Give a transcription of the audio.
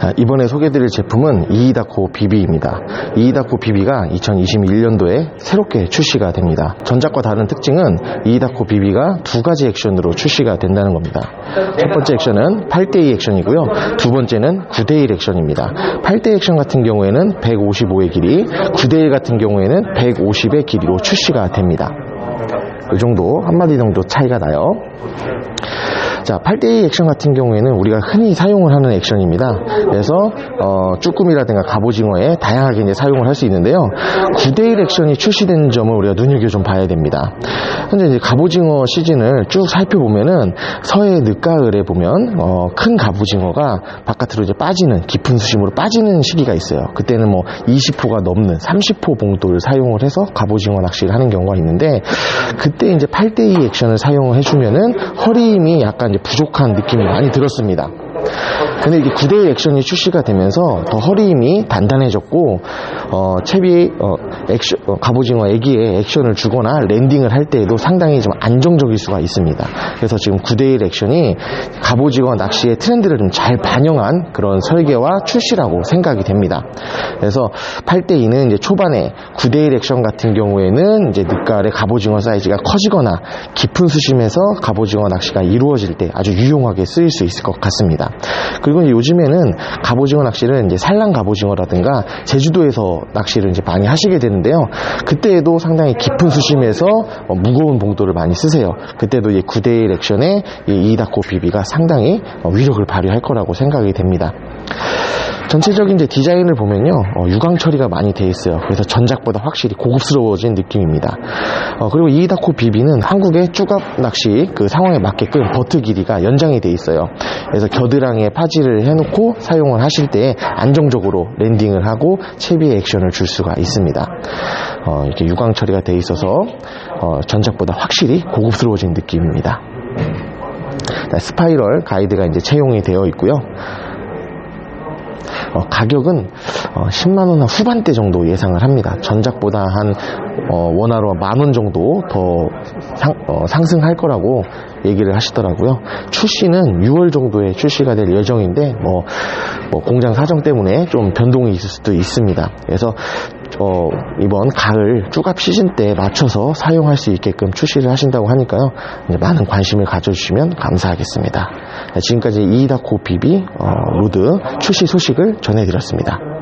아, 이번에 소개드릴 제품은 이이다코 BB입니다. 이이다코 BB가 2021년도에 새롭게 출시가 됩니다. 전작과 다른 특징은 이이다코 BB가 두 가지 액션으로 출시가 된다는 겁니다. 첫 번째 액션은 8대2 액션이고요. 두 번째는 9대1 액션입니다. 8대 액션 같은 경우에는 155의 길이, 9대1 같은 경우에는 150의 길이로 출시가 됩니다. 이 정도, 한마디 정도 차이가 나요. 자, 8대2 액션 같은 경우에는 우리가 흔히 사용을 하는 액션입니다. 그래서 어, 쭈꾸미라든가 갑오징어에 다양하게 이제 사용을 할 수 있는데요. 9대1 액션이 출시된 점을 우리가 눈여겨 좀 봐야 됩니다. 현재 이제 갑오징어 시즌을 쭉 살펴보면은 서해 늦가을에 보면 어, 큰 갑오징어가 바깥으로 이제 빠지는 깊은 수심으로 빠지는 시기가 있어요. 그때는 뭐 20호가 넘는 30호 봉도를 사용을 해서 갑오징어 낚시를 하는 경우가 있는데 그때 이제 8대2 액션을 사용을 해주면은 허리 힘이 약간 부족한 느낌이 많이 들었습니다. 근데 이게 9대1 액션이 출시가 되면서 더 허리 힘이 단단해졌고 어, 채비 어, 액션, 어, 갑오징어 애기에 액션을 주거나 랜딩을 할 때에도 상당히 좀 안정적일 수가 있습니다. 그래서 지금 9대1 액션이 갑오징어 낚시의 트렌드를 좀 잘 반영한 그런 설계와 출시라고 생각이 됩니다. 그래서 8대2는 이제 초반에 9대1 액션 같은 경우에는 이제 늦가을에 갑오징어 사이즈가 커지거나 깊은 수심에서 갑오징어 낚시가 이루어질 때 아주 유용하게 쓰일 수 있을 것 같습니다. 그리고 요즘에는 갑오징어 낚시를 이제 산란 갑오징어라든가 제주도에서 낚시를 이제 많이 하시게 되는데요. 그때에도 상당히 깊은 수심에서 어, 무거운 봉도를 많이 쓰세요. 그때도 이제 9대1 액션의 이 이다코 비비가 상당히 어, 위력을 발휘할 거라고 생각이 됩니다. 전체적인 이제 디자인을 보면요 어, 유광 처리가 많이 돼 있어요. 그래서 전작보다 확실히 고급스러워진 느낌입니다. 어, 그리고 이이다코 비비는 한국의 쭈갑 낚시 그 상황에 맞게끔 버트 길이가 연장이 돼 있어요. 그래서 겨드랑이에 파지를 해놓고 사용을 하실 때 안정적으로 랜딩을 하고 채비의 액션을 줄 수가 있습니다. 어, 이렇게 유광 처리가 돼 있어서 어, 전작보다 확실히 고급스러워진 느낌입니다. 자, 스파이럴 가이드가 이제 채용이 되어 있고요 어, 가격은 어, 10만 원 후반대 정도 예상을 합니다. 전작보다 한 어, 원화로 만 원 정도 더 상, 어, 상승할 거라고 얘기를 하시더라고요. 출시는 6월 정도에 출시가 될 예정인데 뭐, 뭐 공장 사정 때문에 좀 변동이 있을 수도 있습니다. 그래서 어, 이번 가을 쭈갑 시즌 때 맞춰서 사용할 수 있게끔 출시를 하신다고 하니까요. 많은 관심을 가져주시면 감사하겠습니다. 네, 지금까지 이이다코 비비 어, 로드 출시 소식을 전해드렸습니다.